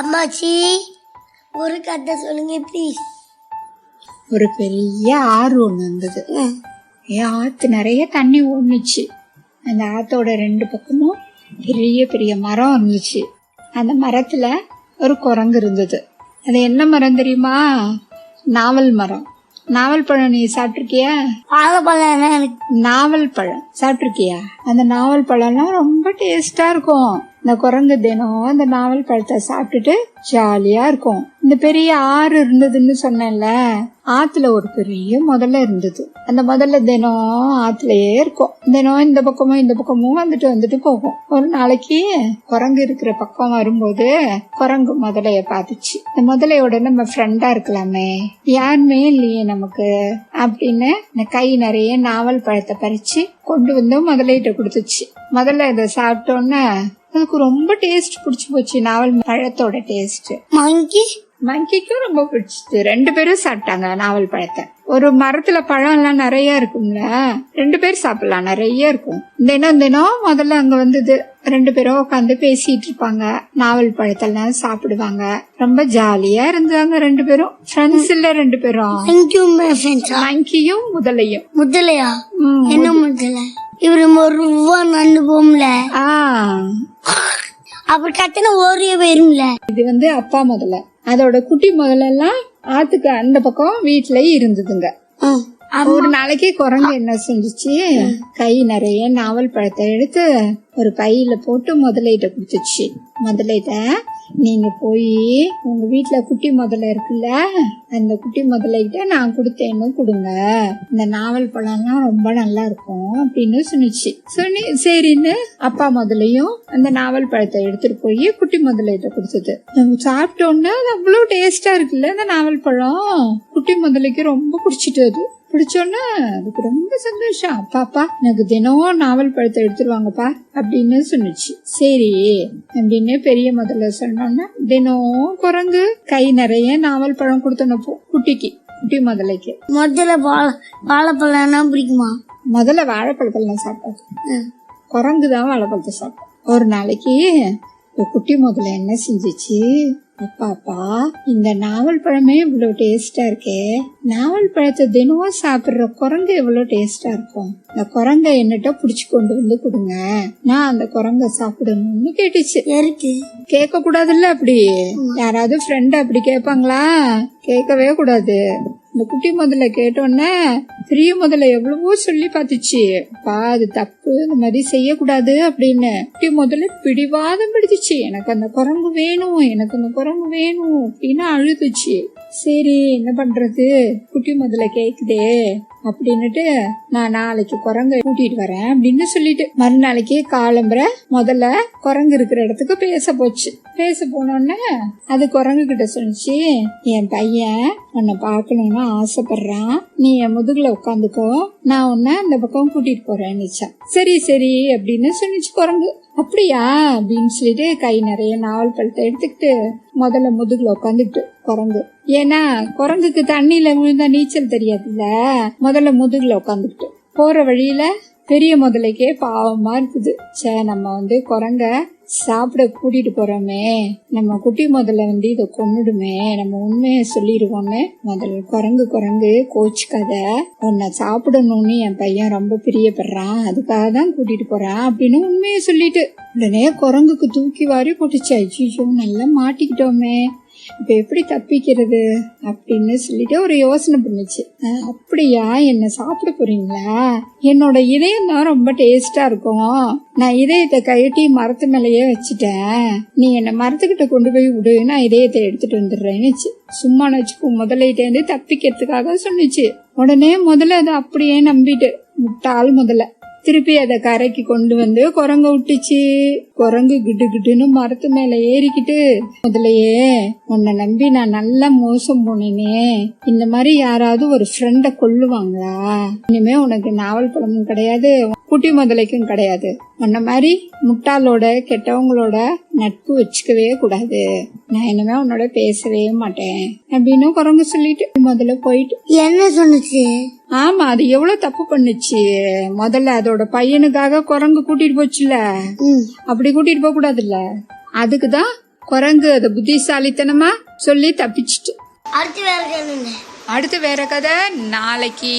அம்மாச்சி ஒரு கதை சொல்லுங்க ப்ளீஸ் ஒரு பெரிய ஆறு ஒன்று இருந்தது. என் ஆத்து நிறைய தண்ணி ஓடுனுச்சு. அந்த ஆத்தோட ரெண்டு பக்கமும் பெரிய பெரிய மரம் இருந்துச்சு. அந்த மரத்துல ஒரு குரங்கு இருந்தது. அது என்ன மரம் தெரியுமா? நாவல் மரம். நாவல் பழம் நீ சாப்பிட்ருக்கியா நாவல் பழம் சாப்பிட்ருக்கியா அந்த நாவல் பழம்லாம் ரொம்ப டேஸ்டா இருக்கும். இந்த குரங்கு தினம் அந்த நாவல் பழத்தை சாப்பிட்டுட்டு ஜாலியா இருக்கும். இந்த பெரிய ஆறு இருந்ததுன்னு சொன்னேன்ல ஆத்துல ஒரு பெரிய முதல்ல இருந்தது. அந்த முதல்ல தினம் ஆத்துலயே இருக்கும். தினம் இந்த பக்கமும் இந்த பக்கமும் வந்துட்டு வந்துட்டு போகும். ஒரு நாளைக்கு குரங்கு இருக்கிற பக்கம் வரும்போது குரங்கு முதலைய பார்த்துச்சு. இந்த முதலையோட நம்ம ஃப்ரெண்டா இருக்கலாமே. யாருமே இல்லையே நமக்கு அப்படின்னு இந்த கை நிறைய நாவல் பழத்தை பறிச்சு கொண்டு வந்து முதலையிட்ட கொடுத்துச்சு. முதல்ல இதை சாப்பிட்டோன்னே அதுக்கு ரொம்ப டேஸ்ட் பிடிச்சி போச்சு நாவல் பழத்தோட டேஸ்ட் மங்கி மங்கிக்கும் ரொம்ப பிடிச்சிச்சு ரெண்டு பேரும் சாப்பிட்டாங்க நாவல் பழத்தை. ஒரு மரத்துல பழம் எல்லாம் நிறைய இருக்கும்ல ரெண்டு பேர் சாப்பிடலாம் நிறைய இருக்கும். தினம் தினம் முதல்ல அங்க வந்தது ரெண்டு பேரும் உட்காந்து பேசிட்டு இருப்பாங்க. நாவல் பழத்தெல்லாம் சாப்பிடுவாங்க. ரொம்ப ஜாலியா இருந்தாங்க ரெண்டு பேரும். ஃப்ரெண்ட்ஸ் இல்ல ரெண்டு பேரும். மங்கியும் முதலையும். முதலையா? என்ன முதலை? இவரு ஒரு ரூபா நடந்து போகும்ல ஆ அப்புறம் கத்தின ஓரிய போயிரும்ல. இது வந்து அப்பா முதல்ல. அதோட குட்டி முதல்ல எல்லாம் ஆத்துக்கு அந்த பக்கம் வீட்டுல இருந்ததுங்க. ஒரு நாளைக்கு குரங்கு என்ன செஞ்சுச்சு? கை நிறைய நாவல் பழத்தை எடுத்து ஒரு பையில போட்டு முதலையிட்ட கொடுத்துச்சு முதலையிட்ட நீங்க போய் உங்க வீட்டுல குட்டி முதல்ல இருக்குல்ல அந்த குட்டி முதலைகிட்ட நான் கொடுத்தேன்னு கொடுங்க. இந்த நாவல் பழம்லாம் ரொம்ப நல்லா இருக்கும் அப்படின்னு சொன்னிச்சு. சொன்னி சரின்னு அப்பா முதலையும் அந்த நாவல் பழத்தை எடுத்துட்டு போய் குட்டி முதலைகிட்ட கொடுத்தது. நம்ம அவ்வளோ அது டேஸ்டா இருக்குல்ல அந்த நாவல் பழம். குட்டி முதலைக்கு ரொம்ப பிடிச்சிட்டு அது. பிடிச்சோன்னா அதுக்கு ரொம்ப சந்தோஷம். அப்பா அப்பா எனக்கு தினம் நாவல் பழத்தை எடுத்துருவாங்கப்பா அப்படின்னு சொன்னுச்சு. சரி அப்படின்னு பெரிய முதல்ல சொன்னோன்னா தினம் குரங்கு கை நிறைய நாவல் பழம் கொடுத்தனப்போ குட்டிக்கு குட்டி முதலைக்கு. முதல்ல வாழை வாழைப்பழம்னா பிடிக்குமா? முதல்ல வாழைப்பழத்தெல்லாம் சாப்பிட்டாது ம். குரங்கு தான் வாழைப்பழத்தை சாப்பிட்டோம் ஒரு நாளைக்கு இந்த குட்டி முதல்ல என்ன செஞ்சுச்சு? அப்பா அப்பா இந்த நாவல் பழமே இவ்வளவு டேஸ்டா இருக்கே. நாவல் பழத்தை தினமும் சாப்பிடுற குரங்கு எவ்வளவு டேஸ்டா இருக்கும்? இந்த குரங்க என்னட்ட புடிச்சு கொண்டு வந்து கொடுங்க. நான் அந்த குரங்க சாப்பிடணும்னு கேட்டுச்சு. கேட்க கூடாதுல்ல அப்படி? யாராவது ஃப்ரெண்ட் அப்படி கேட்பாங்களா? கேட்கவே கூடாது. இந்த குட்டி முதல்ல கேட்டோன்னே பெரிய முதல்ல எவ்வளவோ சொல்லி பார்த்துச்சு. பா அது தப்பு இந்த மாதிரி செய்யக்கூடாது அப்படின்னு. குட்டி முதல்ல பிடிவாதம் பிடிச்சிச்சு. எனக்கு அந்த குரங்கு வேணும் எனக்கு அந்த குரங்கு வேணும் அப்படின்னு அழுதுச்சு. சரி என்ன பண்றது? குட்டி முதல்ல கேக்குதே. அப்படின்னுட்டு நான் நாளைக்கு குரங்க கூட்டிட்டு வரேன் அப்படின்னு சொல்லிட்டு மறுநாளைக்கு காலம்புற முதல்ல குரங்கு இருக்கிற இடத்துக்கு பேச போச்சு. பேச போனோடனே அது குரங்கு கிட்ட சொல்லிச்சு என் பையன் உன்னை பார்க்கணும்னு ஆசைப்படுறான். நீ என் முதுகுல உட்காந்துக்கோ. நான் உன்னை அந்த பக்கம் கூட்டிட்டு போறேன்னுச்சா சரி சரி அப்படின்னு சொல்லிச்சு குரங்கு. அப்படியா? அப்படின்னு சொல்லிட்டு கை நிறைய நாவல் பழத்தை எடுத்துக்கிட்டு முதல்ல முதுகுல உட்காந்துக்கிட்டு குரங்கு. ஏன்னா குரங்குக்கு தண்ணியில விழுந்தா நீச்சல் தெரியாதுல்ல? முதல்ல முதுகுல உட்காந்துக்கிட்டு போற வழியில பெரிய முதலைக்கே பாவமா இருக்குது. சே நம்ம வந்து குரங்க சாப்பிட கூட்டிட்டு போறோமே. நம்ம குட்டி முதல்ல வந்து இதை கொன்னுடுமே. நம்ம உண்மையை சொல்லிடுவோம்னு முதல்ல குரங்கு குரங்கு கோச்சுக்காத. உன்னை சாப்பிடணும்னு என் பையன் ரொம்ப பிரியப்படுறான். அதுக்காக தான் கூட்டிட்டு போறான் அப்படின்னு உண்மையை சொல்லிட்டு உடனே குரங்குக்கு தூக்கி வாரி போட்டுச்சு. ஐயோ நல்லா மாட்டிக்கிட்டோமே. இப்போ எப்படி தப்பிக்கிறது அப்படின்னு சொல்லிட்டு ஒரு யோசனை பண்ணுச்சு. அப்படியா? என்ன சாப்பிட போறீங்களா? என்னோட இதயம் தான் ரொம்ப டேஸ்டா இருக்கும். நான் இதயத்தை கழட்டி மரத்து மேலேயே வச்சுட்டேன். நீ என்ன மரத்துக்கிட்ட கொண்டு போய் விடு. நான் இதயத்தை எடுத்துட்டு வந்துடுறேன்னுச்சு சும்மா வச்சுக்கோ முதலையிட்டேருந்து தப்பிக்கிறதுக்காக சொன்னிச்சு. உடனே முதல்ல அதை அப்படியே நம்பிட்டு முட்டாள் முதல்ல. திருப்பி அதை கரைக்கு கொண்டு வந்து குரங்க விட்டுச்சு. குரங்கு கிட்டு கிட்டுன்னு மரத்து மேல ஏறிக்கிட்டு முதலையே உன்னை நம்பி நான் நல்லா மோசம் போனேனே இந்த மாதிரி யாராவது ஒரு ஃப்ரெண்ட கொல்லுவாங்களா? இனிமே உனக்கு நாவல் பழமும் கிடையாது குட்டி முதலைக்கும் கிடையாது. உன்ன மாதிரி முட்டாளோட கெட்டவங்களோட நட்பு வச்சுக்கவே கூடாது. நான் இனிமே உன்னோட பேசவே மாட்டேன். அப்படின்னு குரங்கு சொல்லிட்டு முதல்ல போயிட்டு என்ன சொன்னுச்சு? ஆமா அது எவ்வளவு தப்பு பண்ணுச்சு. முதல்ல அதோட பையனுக்காக குரங்கு கூட்டிட்டு போச்சுல அப்படி கூட்டிட்டு போக கூடாதுல்ல? அதுக்குதான் குரங்கு அதை புத்திசாலித்தனமா சொல்லி தப்பிச்சிட்டு. அடுத்து வேற கதை. நாளைக்கு